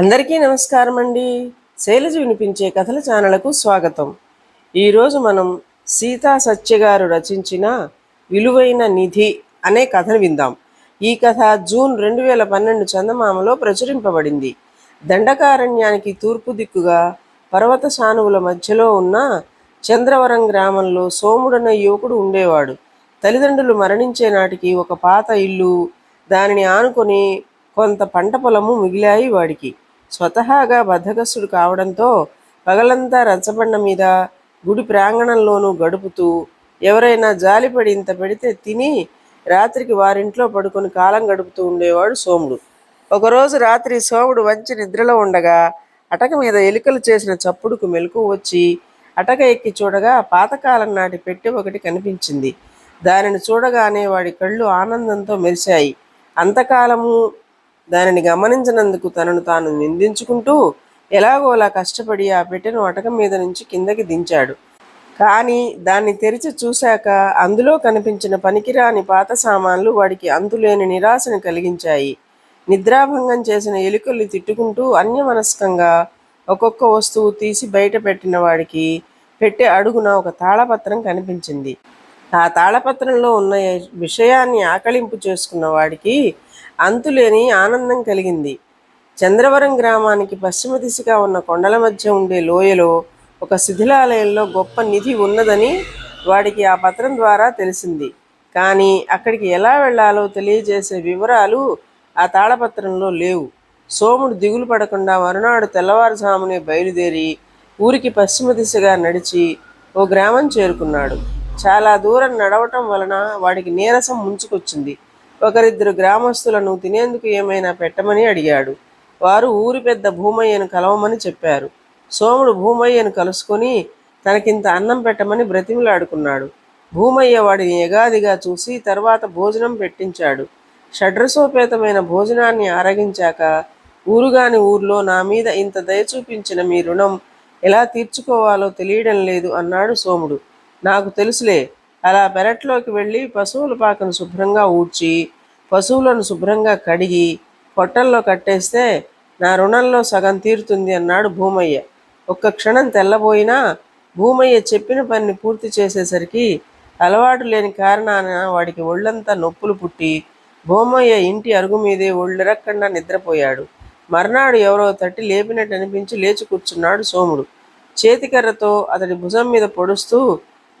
అందరికీ నమస్కారం అండి. శైలజ వినిపించే కథల ఛానళ్ళకు స్వాగతం. ఈరోజు మనం సీతా సత్య గారు రచించిన విలువైన నిధి అనే కథను విందాం. ఈ కథ జూన్ రెండు వేల పన్నెండు చందమామలో ప్రచురింపబడింది. దండకారణ్యానికి తూర్పు దిక్కుగా పర్వత సానువుల మధ్యలో ఉన్న చంద్రవరం గ్రామంలో సోముడన్న యువకుడు ఉండేవాడు. తల్లిదండ్రులు మరణించే నాటికి ఒక పాత ఇల్లు దానిని ఆనుకొని కొంత పంట పొలము మిగిలాయి వాడికి. స్వతహాగా బద్ధకస్తుడు కావడంతో పగలంతా రచ్చబండ మీద గుడి ప్రాంగణంలోనూ గడుపుతూ ఎవరైనా జాలిపడి ఇంత పెడితే తిని రాత్రికి వారింట్లో పడుకొని కాలం గడుపుతూ ఉండేవాడు సోముడు. ఒకరోజు రాత్రి సోముడు వంచి నిద్రలో ఉండగా అటక మీద ఎలుకలు చేసిన చప్పుడుకు మెలకు వచ్చి అటక ఎక్కి చూడగా పాతకాలం నాటి పెట్టె ఒకటి కనిపించింది. దానిని చూడగానే వాడి కళ్ళు ఆనందంతో మెరిశాయి. అంతకాలము దానిని గమనించినందుకు తనను తాను నిందించుకుంటూ ఎలాగోలా కష్టపడి ఆ పెట్టెను అటక మీద నుంచి కిందకి దించాడు. కానీ దాన్ని తెరిచి చూశాక అందులో కనిపించిన పనికిరాని పాత సామాన్లు వాడికి అంతులేని నిరాశను కలిగించాయి. నిద్రాభంగం చేసిన ఎలుకల్ని తిట్టుకుంటూ అన్యమనస్కంగా ఒక్కొక్క వస్తువు తీసి బయట పెట్టిన వాడికి పెట్టే అడుగున ఒక తాళపత్రం కనిపించింది. ఆ తాళపత్రంలో ఉన్న విషయాన్ని ఆకళింపు చేసుకున్న వాడికి అంతులేని ఆనందం కలిగింది. చంద్రవరం గ్రామానికి పశ్చిమ దిశగా ఉన్న కొండల మధ్య ఉండే లోయలో ఒక శిథిలాలయంలో గొప్ప నిధి ఉన్నదని వాడికి ఆ పత్రం ద్వారా తెలిసింది. కానీ అక్కడికి ఎలా వెళ్ళాలో తెలియజేసే వివరాలు ఆ తాళపత్రంలో లేవు. సోముడు దిగులు పడకుండా మరునాడు తెల్లవారుజామునే బయలుదేరి ఊరికి పశ్చిమ దిశగా నడిచి ఓ గ్రామం చేరుకున్నాడు. చాలా దూరం నడవటం వలన వాడికి నీరసం ముంచుకొచ్చింది. ఒకరిద్దరు గ్రామస్తులను తినేందుకు ఏమైనా పెట్టమని అడిగాడు. వారు ఊరి పెద్ద భూమయ్యను కలవమని చెప్పారు. సోముడు భూమయ్యను కలుసుకొని తనకింత అన్నం పెట్టమని బ్రతిమిలాడుకున్నాడు. భూమయ్య వాడిని ఎగాదిగా చూసి తర్వాత భోజనం పెట్టించాడు. షడ్రసోపేతమైన భోజనాన్ని ఆరగించాక ఊరుగాని ఊర్లో నా మీద ఇంత దయ చూపించిన మీ రుణం ఎలా తీర్చుకోవాలో తెలియడం లేదు అన్నాడు సోముడు. నాకు తెలుసులే అలా పెరట్లోకి వెళ్ళి పశువుల పాకను శుభ్రంగా ఊడ్చి పశువులను శుభ్రంగా కడిగి పొట్టల్లో కట్టేస్తే నా రుణంలో సగం తీరుతుంది అన్నాడు భూమయ్య. ఒక్క క్షణం తెల్లబోయినా భూమయ్య చెప్పిన పనిని పూర్తి చేసేసరికి అలవాటు లేని కారణాన వాడికి ఒళ్ళంతా నొప్పులు పుట్టి భూమయ్య ఇంటి అరుగు మీదే ఒళ్ళెరక్కుండా నిద్రపోయాడు. మర్నాడు ఎవరో తట్టి లేపినట్టు అనిపించి లేచి కూర్చున్నాడు సోముడు. చేతికర్రతో అతడి భుజం మీద పొడుస్తూ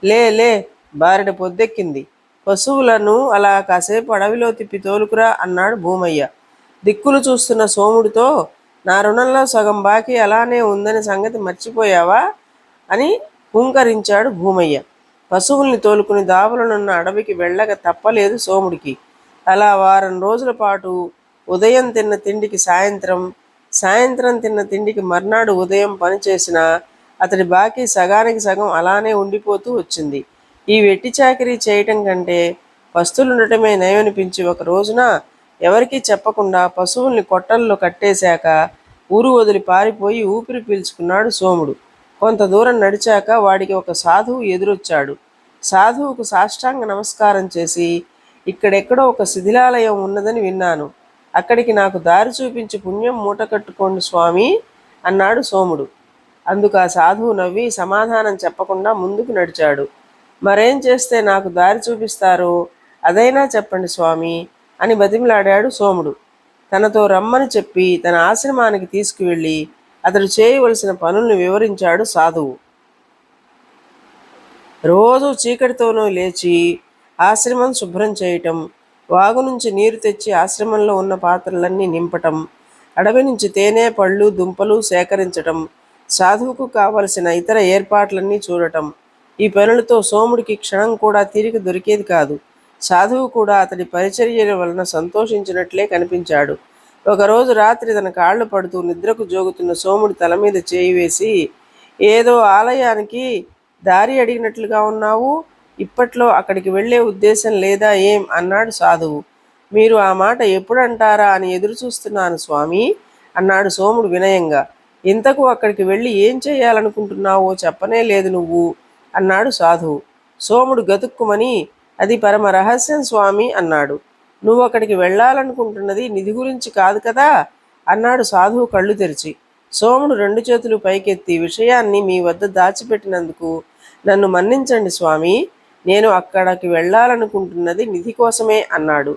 లే లే బారిన పొద్దెక్కింది. పశువులను అలా కాసేపు అడవిలో తిప్పి తోలుకురా అన్నాడు భూమయ్య. దిక్కులు చూస్తున్న సోముడితో నా రుణంలో సగం బాకీ అలానే ఉందని సంగతి మర్చిపోయావా? అని హుంకరించాడు భూమయ్య. పశువుల్ని తోలుకుని దాబలనున్న అడవికి వెళ్ళక తప్పలేదు సోముడికి. అలా వారం రోజుల పాటు ఉదయం తిన్న తిండికి సాయంత్రం సాయంత్రం తిన్న తిండికి మర్నాడు ఉదయం పనిచేసిన అతడి బాకీ సగానికి సగం అలానే ఉండిపోతూ వచ్చింది. ఈ వెట్టి చాకరీ చేయటం కంటే పస్తులుండటమే నయమనిపించి ఒక రోజున ఎవరికీ చెప్పకుండా పశువుల్ని కొట్టల్లో కట్టేశాక ఊరు వదిలి పారిపోయి ఊపిరి పీల్చుకున్నాడు సోముడు. కొంత దూరం నడిచాక వాడికి ఒక సాధువు ఎదురొచ్చాడు. సాధువుకు సాష్టాంగ నమస్కారం చేసి ఇక్కడెక్కడో ఒక శిథిలాలయం ఉన్నదని విన్నాను. అక్కడికి నాకు దారి చూపించి పుణ్యం మూట కట్టుకోండి స్వామి అన్నాడు సోముడు. అందుకు ఆ సాధువు నవ్వి సమాధానం చెప్పకుండా ముందుకు నడిచాడు. మరేం చేస్తే నాకు దారి చూపిస్తారో అదైనా చెప్పండి స్వామి అని బతిమిలాడాడు సోముడు. తనతో రమ్మని చెప్పి తన ఆశ్రమానికి తీసుకువెళ్ళి అతడు చేయవలసిన పనుల్ని వివరించాడు సాధువు. రోజు చీకటితోనూ లేచి ఆశ్రమం శుభ్రం చేయటం వాగు నుంచి నీరు తెచ్చి ఆశ్రమంలో ఉన్న పాత్రలన్నీ నింపటం అడవి నుంచి తేనె పళ్ళు దుంపలు సేకరించటం సాధువుకు కావలసిన ఇతర ఏర్పాట్లన్నీ చూడటం ఈ పనులతో సోముడికి క్షణం కూడా తీరిక దొరికేది కాదు. సాధువు కూడా అతడి పరిచర్యల వలన సంతోషించినట్లే కనిపించాడు. ఒకరోజు రాత్రి తన కాళ్ళు పడుతూ నిద్రకు జోగుతున్న సోముడి తల మీద చేయి వేసి ఏదో ఆలయానికి దారి అడిగినట్లుగా ఉన్నావు. ఇప్పట్లో అక్కడికి వెళ్ళే ఉద్దేశం లేదా ఏం? అన్నాడు సాధువు. మీరు ఆ మాట ఎప్పుడు అంటారా అని ఎదురు చూస్తున్నాను స్వామి అన్నాడు సోముడు వినయంగా. ఇంతకు అక్కడికి వెళ్ళి ఏం చేయాలనుకుంటున్నావో చెప్పనే లేదు నువ్వు. అన్నాడు సాధువు. సోముడు గతుక్కుమని అది పరమ రహస్యం స్వామి అన్నాడు. నువ్వు అక్కడికి వెళ్ళాలనుకుంటున్నది నిధి గురించి కాదు కదా? అన్నాడు సాధువు కళ్ళు తెరిచి. సోముడు రెండు చేతులు పైకెత్తి విషయాన్ని మీ వద్ద దాచిపెట్టినందుకు నన్ను మన్నించండి స్వామి. నేను అక్కడికి వెళ్ళాలనుకుంటున్నది నిధి కోసమే అన్నాడు.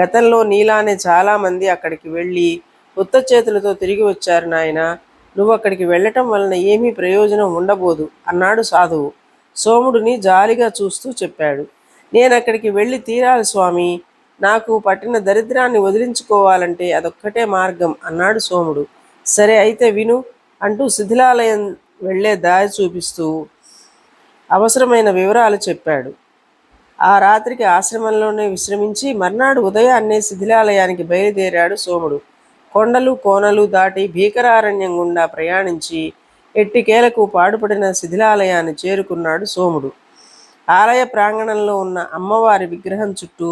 గతంలో నీలానే చాలామంది అక్కడికి వెళ్ళి ఉత్త చేతులతో తిరిగి వచ్చారు నాయన. నువ్వు అక్కడికి వెళ్ళటం వలన ఏమీ ప్రయోజనం ఉండబోదు అన్నాడు సాధువు. సోముడిని జాలిగా చూస్తూ చెప్పాడు. నేను అక్కడికి వెళ్ళి తీరాలి స్వామి. నాకు పట్టిన దరిద్రాన్ని వదిలించుకోవాలంటే అదొక్కటే మార్గం అన్నాడు సోముడు. సరే అయితే విను అంటూ శిథిలాలయం వెళ్ళే దారి చూపిస్తూ అవసరమైన వివరాలు చెప్పాడు. ఆ రాత్రికి ఆశ్రమంలోనే విశ్రమించి మర్నాడు ఉదయాన్నే శిథిలాలయానికి బయలుదేరాడు సోముడు. కొండలు కోనలు దాటి భీకరారణ్యం గుండా ప్రయాణించి ఎట్టికేలకు పాడుపడిన శిథిలాలయాన్ని చేరుకున్నాడు సోముడు. ఆలయ ప్రాంగణంలో ఉన్న అమ్మవారి విగ్రహం చుట్టూ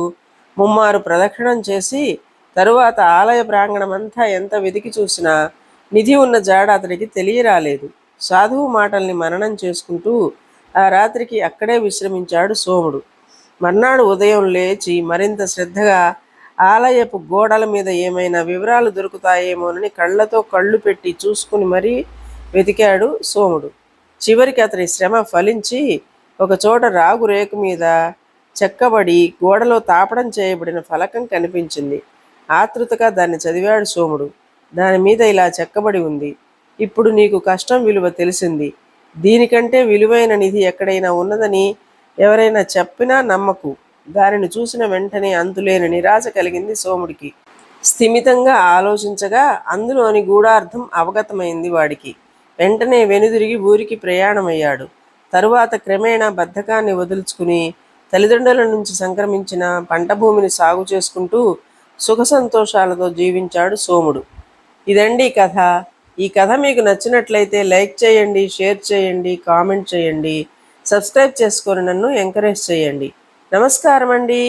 ముమ్మారు ప్రదక్షిణం చేసి తరువాత ఆలయ ప్రాంగణం అంతా ఎంత వెతికి చూసినా నిధి ఉన్న జాడ అతడికి తెలియరాలేదు. సాధువు మాటల్ని మననం చేసుకుంటూ ఆ రాత్రికి అక్కడే విశ్రమించాడు సోముడు. మర్నాడు ఉదయం లేచి మరింత శ్రద్ధగా ఆలయపు గోడల మీద ఏమైనా వివరాలు దొరుకుతాయేమోనని కళ్ళతో కళ్ళు పెట్టి చూసుకుని మరీ వెతికాడు సోముడు. చివరికి అతని శ్రమ ఫలించి ఒకచోట రాగు రేకు మీద చెక్కబడి గోడలో తాపడం చేయబడిన ఫలకం కనిపించింది. ఆతృతగా దాన్ని చదివాడు సోముడు. దాని మీద ఇలా చెక్కబడి ఉంది. ఇప్పుడు నీకు కష్టం విలువ తెలిసింది. దీనికంటే విలువైన నిధి ఎక్కడైనా ఉన్నదని ఎవరైనా చెప్పినా నమ్మకు. దానిని చూసిన వెంటనే అంతులేని నిరాశ కలిగింది సోముడికి. స్థిమితంగా ఆలోచించగా అందులోని గూఢార్థం అవగతమైంది వాడికి. వెంటనే వెనుదిరిగి ఊరికి ప్రయాణమయ్యాడు. తరువాత క్రమేణా బద్ధకాన్ని వదులుచుకుని తల్లిదండ్రుల నుంచి సంక్రమించిన పంట భూమిని సాగు చేసుకుంటూ సుఖ సంతోషాలతో జీవించాడు సోముడు. ఇదండి కథ. ఈ కథ మీకు నచ్చినట్లయితే లైక్ చేయండి షేర్ చేయండి కామెంట్ చేయండి సబ్స్క్రైబ్ చేసుకొని నన్ను ఎంకరేజ్ చేయండి. నమస్కారం అండి